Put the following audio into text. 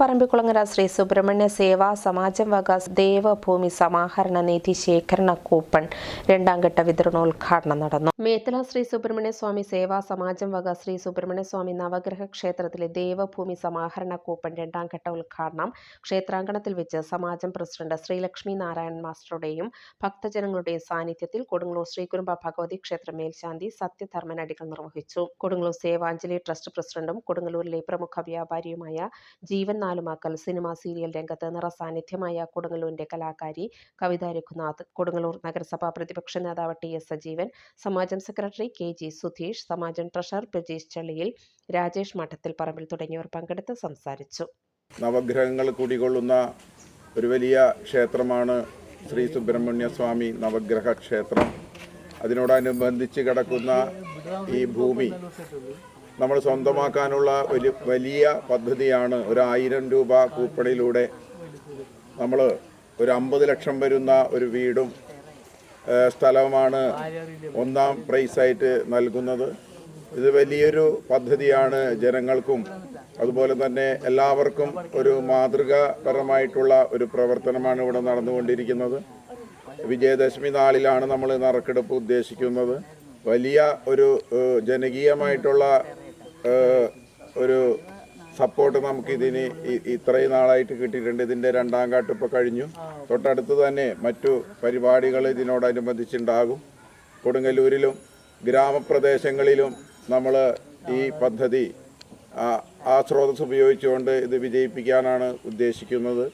പറമ്പിക്കുളങ്ങര ശ്രീ സുബ്രഹ്മണ്യ സേവാ സമാജം വക ദേവഭൂമി സമാഹരണ നിധി ശേഖരണ കൂപ്പൺ രണ്ടാം ഘട്ട വിതരണോദ്ഘാടനം നടന്നു. മേത്തല ശ്രീ സുബ്രഹ്മണ്യ സ്വാമി സേവാ സമാജം വക ശ്രീ സുബ്രഹ്മണ്യ സ്വാമി നവഗ്രഹ ക്ഷേത്രത്തിലെ ദേവഭൂമി സമാഹരണ കൂപ്പൺ രണ്ടാം ഘട്ട ഉദ്ഘാടനം ക്ഷേത്രാങ്കണത്തിൽ വെച്ച് സമാജം പ്രസിഡന്റ് ശ്രീലക്ഷ്മി നാരായണൻ മാസ്റ്ററുടെയും ഭക്തജനങ്ങളുടെയും സാന്നിധ്യത്തിൽ കൊടുങ്ങല്ലൂർ ശ്രീകുരുമ്പ ഭഗവതി ക്ഷേത്ര മേൽശാന്തി സത്യധർമ്മൻ അടികൾ നിർവഹിച്ചു. കൊടുങ്ങല്ലൂർ സേവാഞ്ജലി ട്രസ്റ്റ് പ്രസിഡന്റും കൊടുങ്ങല്ലൂരിലെ പ്രമുഖ വ്യാപാരിയുമായ ജീവൻ നാലുമാക്കൽ സിനിമ സീരിയൽ രംഗത്ത് നിറസാന്നിധ്യമായ കൊടുങ്ങല്ലൂരിന്റെ കലാകാരി കവിത രഘുനാഥ് കൊടുങ്ങല്ലൂർ നഗരസഭാ പ്രതിപക്ഷ നേതാവ് ടി എസ് സജീവൻ സമാജം സെക്രട്ടറി കെ ജി സുധീഷ് സമാജം ട്രഷറർ പ്രജീഷ് ചള്ളിയിൽ രാജേഷ് മഠത്തിൽ പറമ്പിൽ തുടങ്ങിയവർ പങ്കെടുത്ത് സംസാരിച്ചു. നവഗ്രഹങ്ങൾ കുടികൊള്ളുന്ന ഒരു വലിയ ക്ഷേത്രമാണ് ശ്രീ സുബ്രഹ്മണ്യ സ്വാമി നവഗ്രഹ ക്ഷേത്രം. അതിനോടനുബന്ധിച്ച് കിടക്കുന്ന ഈ ഭൂമി നമ്മൾ സ്വന്തമാക്കാനുള്ള ഒരു വലിയ പദ്ധതിയാണ് ഒരു ആയിരം രൂപ കൂപ്പണിലൂടെ നമ്മൾ ഒരു അമ്പത് ലക്ഷം വരുന്ന ഒരു വീടും സ്ഥലവുമാണ് ഒന്നാം പ്രൈസായിട്ട് നൽകുന്നത്. ഇത് വലിയൊരു പദ്ധതിയാണ് ജനങ്ങൾക്കും അതുപോലെ തന്നെ എല്ലാവർക്കും ഒരു മാതൃകാപരമായിട്ടുള്ള ഒരു പ്രവർത്തനമാണ് ഇവിടെ നടന്നുകൊണ്ടിരിക്കുന്നത്. വിജയദശമി നാളിലാണ് നമ്മൾ നറുക്കെടുപ്പ് ഉദ്ദേശിക്കുന്നത്. വലിയ ഒരു ജനകീയമായിട്ടുള്ള ഒരു സപ്പോർട്ട് നമുക്ക് ഇതിന് ഇത്രയും നാളായിട്ട് കിട്ടിയിട്ടുണ്ട്. ഇതിന്റെ രണ്ടാം ഘട്ടം ഇപ്പോൾ കഴിഞ്ഞു. തൊട്ടടുത്ത് തന്നെ മറ്റു പരിപാടികൾ ഇതിനോടനുബന്ധിച്ചുണ്ടാകും. കൊടുങ്ങല്ലൂരിലും ഗ്രാമപ്രദേശങ്ങളിലും നമ്മൾ ഈ പദ്ധതി ആ സ്രോതസ് ഉപയോഗിച്ചുകൊണ്ട് ഇത് വിജയിപ്പിക്കാനാണ് ഉദ്ദേശിക്കുന്നത്.